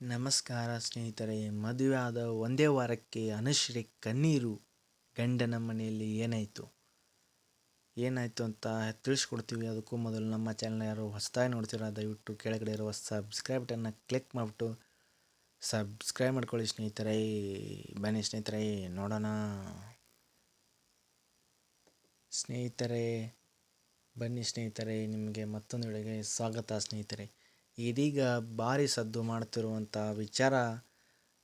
ನಮಸ್ಕಾರ ಸ್ನೇಹಿತರೆ, ಮದುವೆ ಆದ ಒಂದೇ ವಾರಕ್ಕೆ ಅನುಶ್ರೀ ಕಣ್ಣೀರು ಗಂಡನ ಮನೆಯಲ್ಲಿ ಏನಾಯಿತು? ಏನಾಯಿತು ಅಂತ ತಿಳಿಸ್ಕೊಡ್ತೀವಿ. ಅದಕ್ಕೂ ಮೊದಲು ನಮ್ಮ ಚಾನಲ್ನ ಯಾರು ಹೊಸದಾಗಿ ನೋಡ್ತೀರ, ದಯವಿಟ್ಟು ಕೆಳಗಡೆ ಇರುವ ಸಬ್ಸ್ಕ್ರೈಬ್ ಬಟನ್ನ ಕ್ಲಿಕ್ ಮಾಡಿಬಿಟ್ಟು ಸಬ್ಸ್ಕ್ರೈಬ್ ಮಾಡ್ಕೊಳ್ಳಿ ಸ್ನೇಹಿತರೆ. ಬನ್ನಿ ಸ್ನೇಹಿತರೆ, ನೋಡೋಣ. ಸ್ನೇಹಿತರೆ, ಬನ್ನಿ ಸ್ನೇಹಿತರೆ, ನಿಮಗೆ ಮತ್ತೊಂದು ಸ್ವಾಗತ ಸ್ನೇಹಿತರೆ. ಇದೀಗ ಭಾರಿ ಸದ್ದು ಮಾಡ್ತಿರುವಂಥ ವಿಚಾರ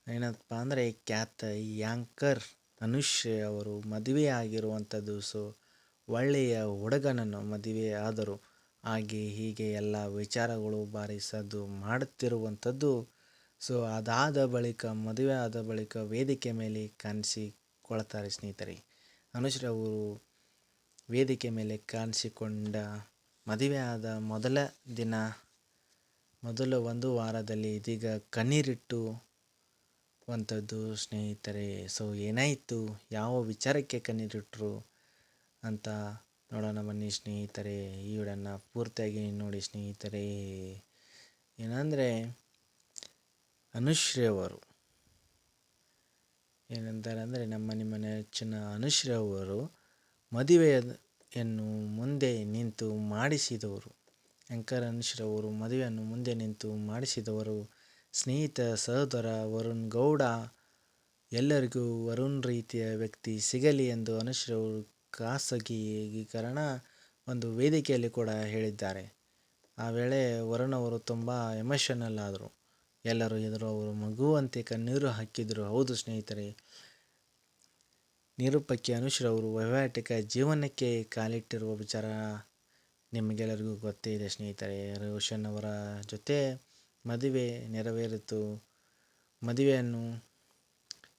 ಏನಪ್ಪ ಅಂದರೆ ಖ್ಯಾತ ಯಾಂಕರ್ ಅನುಶ್ರೀ ಅವರು ಮದುವೆ ಆಗಿರುವಂಥದ್ದು ಸೊ, ಒಳ್ಳೆಯ ಹುಡುಗನನ್ನು ಮದುವೆ ಆದರು. ಹಾಗೆ ಹೀಗೆ ಎಲ್ಲ ವಿಚಾರಗಳು ಭಾರಿ ಸದ್ದು ಮಾಡುತ್ತಿರುವಂಥದ್ದು ಸೊ, ಅದಾದ ಬಳಿಕ, ಮದುವೆ ಆದ ಬಳಿಕ ವೇದಿಕೆ ಮೇಲೆ ಕಾಣಿಸಿಕೊಳ್ತಾರೆ ಸ್ನೇಹಿತರೆ. ಅನುಶ್ರೀ ಅವರು ವೇದಿಕೆ ಮೇಲೆ ಕಾಣಿಸಿಕೊಂಡ ಮದುವೆ ಆದ ಮೊದಲ ದಿನ ಮೊದಲ ಒಂದು ವಾರದಲ್ಲಿ ಇದೀಗ ಕಣ್ಣೀರಿಟ್ಟು ಅಂಥದ್ದು ಸ್ನೇಹಿತರೆ ಸೊ ಏನಾಯಿತು? ಯಾವ ವಿಚಾರಕ್ಕೆ ಕಣ್ಣೀರಿಟ್ಟರು ಅಂತ ನೋಡೋಣ ಬನ್ನಿ ಸ್ನೇಹಿತರೆ. ಈ ವಿಡಿಯೋನ ಪೂರ್ತಿಯಾಗಿ ನೋಡಿ ಸ್ನೇಹಿತರೆ. ಏನಂದರೆ, ಅನುಶ್ರೀ ಅವರು. ಏನಂತಾರೆ ಅಂದರೆ, ನಮ್ಮ ನಿಮ್ಮ ನೆಚ್ಚಿನ ಅನುಶ್ರೀ ಅವರು ಮದುವೆಯನ್ನು ಮುಂದೆ ನಿಂತು ಮಾಡಿಸಿದವರು. ಶಂಕರ್ ಅನುಶ್ರವರು ಮದುವೆಯನ್ನು ಮುಂದೆ ನಿಂತು ಮಾಡಿಸಿದವರು ಸ್ನೇಹಿತ ಸಹೋದರ ವರುಣ್ ಗೌಡ. ಎಲ್ಲರಿಗೂ ವರುಣ್ ರೀತಿಯ ವ್ಯಕ್ತಿ ಸಿಗಲಿ ಎಂದು ಅನುಶ್ರವರು ಖಾಸಗೀಕರಣ ಒಂದು ವೇದಿಕೆಯಲ್ಲಿ ಕೂಡ ಹೇಳಿದ್ದಾರೆ. ಆ ವೇಳೆ ವರುಣ್ ಅವರು ತುಂಬ ಎಮೋಷನಲ್ ಆದರು. ಎಲ್ಲರೂ ಎದುರು ಅವರು ಮಗುವಂತೆ ಕಣ್ಣೀರು ಹಾಕಿದರು. ಹೌದು ಸ್ನೇಹಿತರೆ. ನಿರೂಪಕಿ ಅನುಶ್ರೀ ಅವರು ವೈವಾಹಿಕ ಜೀವನಕ್ಕೆ ಕಾಲಿಟ್ಟಿರುವ ವಿಚಾರ ನಿಮಗೆಲ್ಲರಿಗೂ ಗೊತ್ತೇ ಇದೆ ಸ್ನೇಹಿತರೆ, ರೋಷನ್ ಅವರ ಜೊತೆ ಮದುವೆ ನೆರವೇರಿತು. ಮದುವೆಯನ್ನು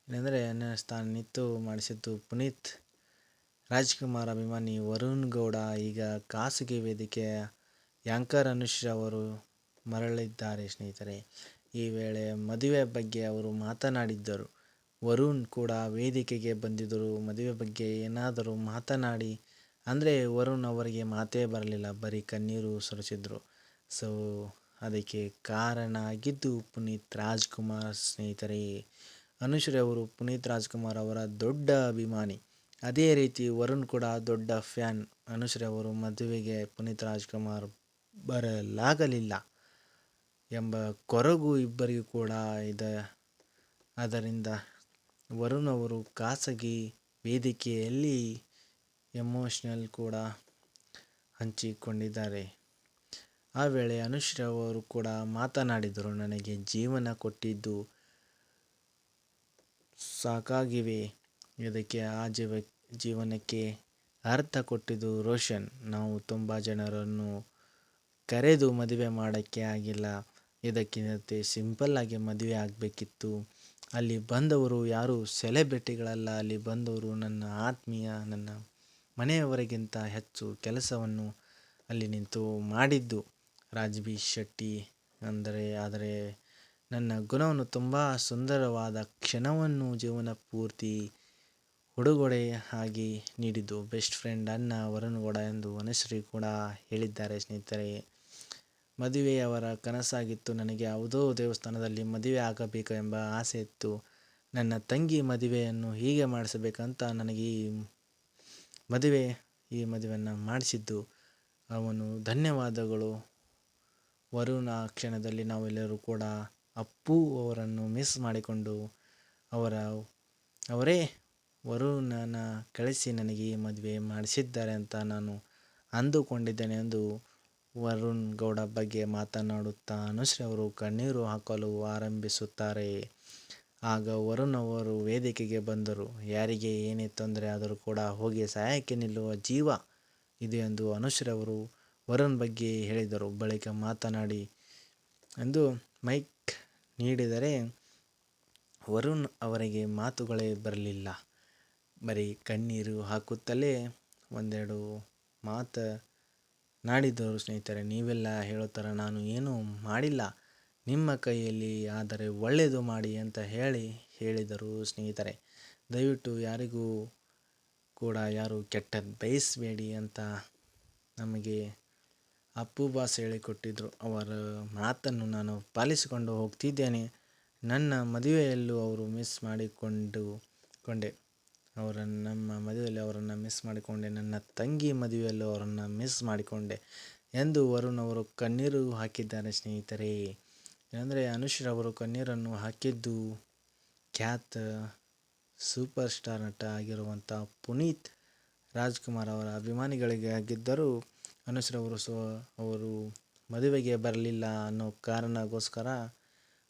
ಏನಂದರೆ ನಿಂತು ಮಾಡಿಸಿದ್ದು ಪುನೀತ್. ರಾಜ್ಕುಮಾರ್ ಅಭಿಮಾನಿ ವರುಣ್ ಗೌಡ ಈಗ ಖಾಸಗಿ ವೇದಿಕೆಯ ಯಾಂಕರ್ ಅನುಶ್ರೀ ಅವರು ಮರಳಿದ್ದಾರೆ ಸ್ನೇಹಿತರೆ. ಈ ವೇಳೆ ಮದುವೆ ಬಗ್ಗೆ ಅವರು ಮಾತನಾಡಿದ್ದರು. ವರುಣ್ ಕೂಡ ವೇದಿಕೆಗೆ ಬಂದಿದ್ದರು. ಮದುವೆ ಬಗ್ಗೆ ಏನಾದರೂ ಮಾತನಾಡಿ ಅಂದರೆ ವರುಣ್ ಅವರಿಗೆ ಮಾತೇ ಬರಲಿಲ್ಲ, ಬರೀ ಕಣ್ಣೀರು ಸುರಿಸಿದ್ರು. ಸೊ ಅದಕ್ಕೆ ಕಾರಣ ಆಗಿದ್ದು ಪುನೀತ್ ರಾಜ್ಕುಮಾರ್ ಸ್ನೇಹಿತರೆ. ಅನುಶ್ರೀ ಅವರು ಪುನೀತ್ ರಾಜ್ಕುಮಾರ್ ಅವರ ದೊಡ್ಡ ಅಭಿಮಾನಿ. ಅದೇ ರೀತಿ ವರುಣ್ ಕೂಡ ದೊಡ್ಡ ಫ್ಯಾನ್. ಅನುಶ್ರೀ ಅವರು ಮದುವೆಗೆ ಪುನೀತ್ ರಾಜ್ಕುಮಾರ್ ಬರಲಾಗಲಿಲ್ಲ ಎಂಬ ಕೊರಗು ಇಬ್ಬರಿಗೂ ಕೂಡ ಇದೆ, ಅದರಿಂದ ವರುಣ್ ಅವರು ಖಾಸಗಿ ವೇದಿಕೆಯಲ್ಲಿ ಎಮೋಷ್ನಲ್ ಕೂಡ ಹಂಚಿಕೊಂಡಿದ್ದಾರೆ. ಆ ವೇಳೆ ಅನುಶ್ರೀ ಅವರು ಕೂಡ ಮಾತನಾಡಿದರು, ನನಗೆ ಜೀವನ ಕೊಟ್ಟಿದ್ದು ಸಾಕಾಗಿವೆ. ಇದಕ್ಕೆ ಆ ಜೀವ, ಜೀವನಕ್ಕೆ ಅರ್ಥ ಕೊಟ್ಟಿದ್ದು ರೋಷನ್. ನಾವು ತುಂಬ ಜನರನ್ನು ಕರೆದು ಮದುವೆ ಮಾಡೋಕ್ಕೆ ಆಗಿಲ್ಲ. ಇದಕ್ಕಿಂತ ಸಿಂಪಲ್ಲಾಗಿ ಮದುವೆ ಆಗಬೇಕಿತ್ತು. ಅಲ್ಲಿ ಬಂದವರು ಯಾರು? ಸೆಲೆಬ್ರಿಟಿಗಳಲ್ಲ. ಅಲ್ಲಿ ಬಂದವರು ನನ್ನ ಆತ್ಮೀಯ, ನನ್ನ ಮನೆಯವರಿಗಿಂತ ಹೆಚ್ಚು ಕೆಲಸವನ್ನು ಅಲ್ಲಿ ನಿಂತು ಮಾಡಿದ್ದು ರಾಜ್ಬಿ ಶೆಟ್ಟಿ. ಅಂದರೆ, ಆದರೆ ನನ್ನ ಗುಣವನ್ನು ತುಂಬ ಸುಂದರವಾದ ಕ್ಷಣವನ್ನು ಜೀವನ ಪೂರ್ತಿ ಉಡುಗೊಡೆ ಆಗಿ ನೀಡಿದ್ದು ಬೆಸ್ಟ್ ಫ್ರೆಂಡ್ ಅನ್ನ ವರುಣಗೌಡ ಎಂದು ವನಶ್ರೀ ಕೂಡ ಹೇಳಿದ್ದಾರೆ ಸ್ನೇಹಿತರೆ. ಮದುವೆಯವರ ಕನಸಾಗಿತ್ತು. ನನಗೆ ಯಾವುದೋ ದೇವಸ್ಥಾನದಲ್ಲಿ ಮದುವೆ ಆಗಬೇಕು ಎಂಬ ಆಸೆ ಇತ್ತು. ನನ್ನ ತಂಗಿ ಮದುವೆಯನ್ನು ಹೀಗೆ ಮಾಡಿಸಬೇಕಂತ ನನಗೆ ಈ ಮದುವೆ, ಈ ಮದುವೆಯನ್ನು ಮಾಡಿಸಿದ್ದು ಅವನು ಧನ್ಯವಾದಗಳು. ವರುಣ ಕ್ಷಣದಲ್ಲಿ ನಾವೆಲ್ಲರೂ ಕೂಡ ಅಪ್ಪು ಅವರನ್ನು ಮಿಸ್ ಮಾಡಿಕೊಂಡು ಅವರ, ಅವರೇ ವರುಣನ ಕಳಿಸಿ ನನಗೆ ಈ ಮದುವೆ ಮಾಡಿಸಿದ್ದಾರೆ ಅಂತ ನಾನು ಅಂದುಕೊಂಡಿದ್ದೇನೆ ಎಂದು ವರುಣ್ ಗೌಡ ಬಗ್ಗೆ ಮಾತನಾಡುತ್ತಾ ಅನುಶ್ರೀ ಅವರು ಕಣ್ಣೀರು ಹಾಕಲು ಆರಂಭಿಸುತ್ತಾರೆ. ಆಗ ವರುಣ್ ಅವರು ವೇದಿಕೆಗೆ ಬಂದರು. ಯಾರಿಗೆ ಏನೇ ತೊಂದರೆ ಆದರೂ ಕೂಡ ಹೋಗಿ ಸಹಾಯಕ್ಕೆ ನಿಲ್ಲುವ ಜೀವ ಇದು ಎಂದು ಅನುಶ್ರವರು ವರುಣ್ ಬಗ್ಗೆ ಹೇಳಿದರು. ಬಳಿಕ ಮಾತನಾಡಿ, ಎಂದು ಮೈಕ್ ನೀಡಿದರೆ ವರುಣ್ ಅವರಿಗೆ ಮಾತುಗಳೇ ಬರಲಿಲ್ಲ. ಬರೀ ಕಣ್ಣೀರು ಹಾಕುತ್ತಲೇ ಒಂದೆರಡು ಮಾತು ನಾಡಿದರು ಸ್ನೇಹಿತರೆ. ನೀವೆಲ್ಲ ಹೇಳೋ ಥರ ನಾನು ಏನೂ ಮಾಡಿಲ್ಲ. ನಿಮ್ಮ ಕೈಯಲ್ಲಿ ಆದರೆ ಒಳ್ಳೆಯದು ಮಾಡಿ ಅಂತ ಹೇಳಿ ಹೇಳಿದರು ಸ್ನೇಹಿತರೆ. ದಯವಿಟ್ಟು ಯಾರಿಗೂ ಕೂಡ ಯಾರು ಕೆಟ್ಟದ್ದು ಬಯಸಬೇಡಿ ಅಂತ ನಮಗೆ ಅಪ್ಪು ಬಾಸ್ ಹೇಳಿಕೊಟ್ಟಿದ್ದರು ಅವರ ಮಾತನ್ನು ನಾನು ಪಾಲಿಸಿಕೊಂಡು ಹೋಗ್ತಿದ್ದೇನೆ. ನನ್ನ ಮದುವೆಯಲ್ಲೂ ಅವರು ಮಿಸ್ ಮಾಡಿಕೊಂಡು ಕೊಂಡೆ. ಅವರನ್ನು ನಮ್ಮ ಮದುವೆಯಲ್ಲಿ ಅವರನ್ನು ಮಿಸ್ ಮಾಡಿಕೊಂಡೆ. ನನ್ನ ತಂಗಿ ಮದುವೆಯಲ್ಲೂ ಅವರನ್ನು ಮಿಸ್ ಮಾಡಿಕೊಂಡೆ ಎಂದು ವರುಣ್ ಅವರು ಕಣ್ಣೀರು ಹಾಕಿದ್ದಾರೆ ಸ್ನೇಹಿತರೆ. ಅಂದರೆ ಅನುಶ್ರವರು ಕಣ್ಣೀರನ್ನು ಹಾಕಿದ್ದು ಖ್ಯಾತ ಸೂಪರ್ ಸ್ಟಾರ್ ನಟ ಆಗಿರುವಂಥ ಪುನೀತ್ ರಾಜ್ಕುಮಾರ್ ಅವರ ಅಭಿಮಾನಿಗಳಿಗೆ ಆಗಿದ್ದರೂ ಅನುಶ್ರವರು ಸೊ, ಅವರು ಮದುವೆಗೆ ಬರಲಿಲ್ಲ ಅನ್ನೋ ಕಾರಣಕ್ಕೋಸ್ಕರ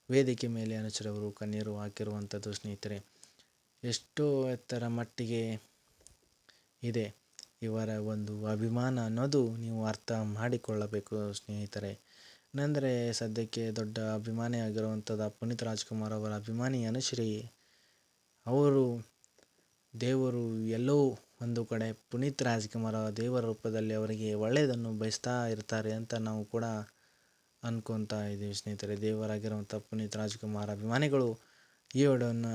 ವೇದಿಕೆ ಮೇಲೆ ಅನುಶ್ರವರು ಕಣ್ಣೀರು ಹಾಕಿರುವಂಥದ್ದು ಸ್ನೇಹಿತರೆ. ಎಷ್ಟೋ ಎತ್ತರ ಮಟ್ಟಿಗೆ ಇದೆ ಇವರ ಒಂದು ಅಭಿಮಾನ ಅನ್ನೋದು ನೀವು ಅರ್ಥ ಮಾಡಿಕೊಳ್ಳಬೇಕು ಸ್ನೇಹಿತರೆ. ಅಂದರೆ ಸದ್ಯಕ್ಕೆ ದೊಡ್ಡ ಅಭಿಮಾನಿ ಆಗಿರುವಂಥದ್ದು ಪುನೀತ್ ರಾಜ್ಕುಮಾರ್ ಅವರ ಅಭಿಮಾನಿ ಅನುಶ್ರೀ ಅವರು ದೇವರು ಎಲ್ಲೋ ಒಂದು ಕಡೆ ಪುನೀತ್ ರಾಜ್ಕುಮಾರ್ ದೇವರ ರೂಪದಲ್ಲಿ ಅವರಿಗೆ ಒಳ್ಳೆಯದನ್ನು ಬಯಸ್ತಾ ಇರ್ತಾರೆ ಅಂತ ನಾವು ಕೂಡ ಅನ್ಕೊತಾ ಇದ್ದೀವಿ ಸ್ನೇಹಿತರೆ. ದೇವರಾಗಿರುವಂಥ ಪುನೀತ್ ರಾಜ್ಕುಮಾರ್ ಅಭಿಮಾನಿಗಳು ಈ ವಿಡಿಯೋನ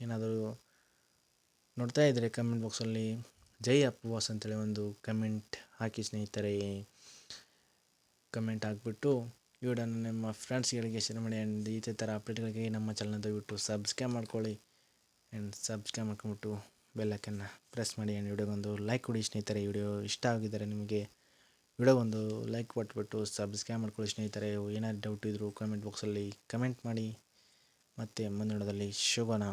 ಏನಾದರೂ ನೋಡ್ತಾ ಇದ್ದರೆ ಕಮೆಂಟ್ ಬಾಕ್ಸಲ್ಲಿ ಜೈ ಅಪ್ಪವಾಸ್ ಅಂತೇಳಿ ಒಂದು ಕಮೆಂಟ್ ಹಾಕಿ ಸ್ನೇಹಿತರೆ. ಕಮೆಂಟ್ ಹಾಕ್ಬಿಟ್ಟು ವಿಡಿಯೋನ ನಿಮ್ಮ ಫ್ರೆಂಡ್ಸ್ಗಳಿಗೆ ಶೇರ್ ಮಾಡಿ ಆ್ಯಂಡ್ ಇದೇ ಥರ ಅಪ್ಡೇಟ್ಗಳಿಗೆ ನಮ್ಮ ಚಾನಲ್ ದಯವಿಟ್ಟು ಸಬ್ಸ್ಕ್ರೈಬ್ ಮಾಡ್ಕೊಳ್ಳಿ. ಆ್ಯಂಡ್ ಸಬ್ಸ್ಕ್ರೈಬ್ ಮಾಡ್ಕೊಂಬಿಟ್ಟು ಬೆಲ್ಲಕ್ಕನ್ನು ಪ್ರೆಸ್ ಮಾಡಿ ಆ್ಯಂಡ್ ವಿಡಿಯೋಗೊಂದು ಲೈಕ್ ಕೊಡಿ ಸ್ನೇಹಿತರೆ. ವಿಡಿಯೋ ಇಷ್ಟ ಆಗಿದ್ದರೆ ನಿಮಗೆ ವಿಡಿಯೋಗೊಂದು ಲೈಕ್ ಕೊಟ್ಬಿಟ್ಟು ಸಬ್ಸ್ಕ್ರೈಬ್ ಮಾಡ್ಕೊಳ್ಳಿ ಸ್ನೇಹಿತರೆ. ಏನಾದ್ರು ಡೌಟ್ ಇದ್ದರೂ ಕಮೆಂಟ್ ಬಾಕ್ಸಲ್ಲಿ ಕಮೆಂಟ್ ಮಾಡಿ. ಮತ್ತು ಮುಂದಿನದಲ್ಲಿ ಸಿಗೋಣ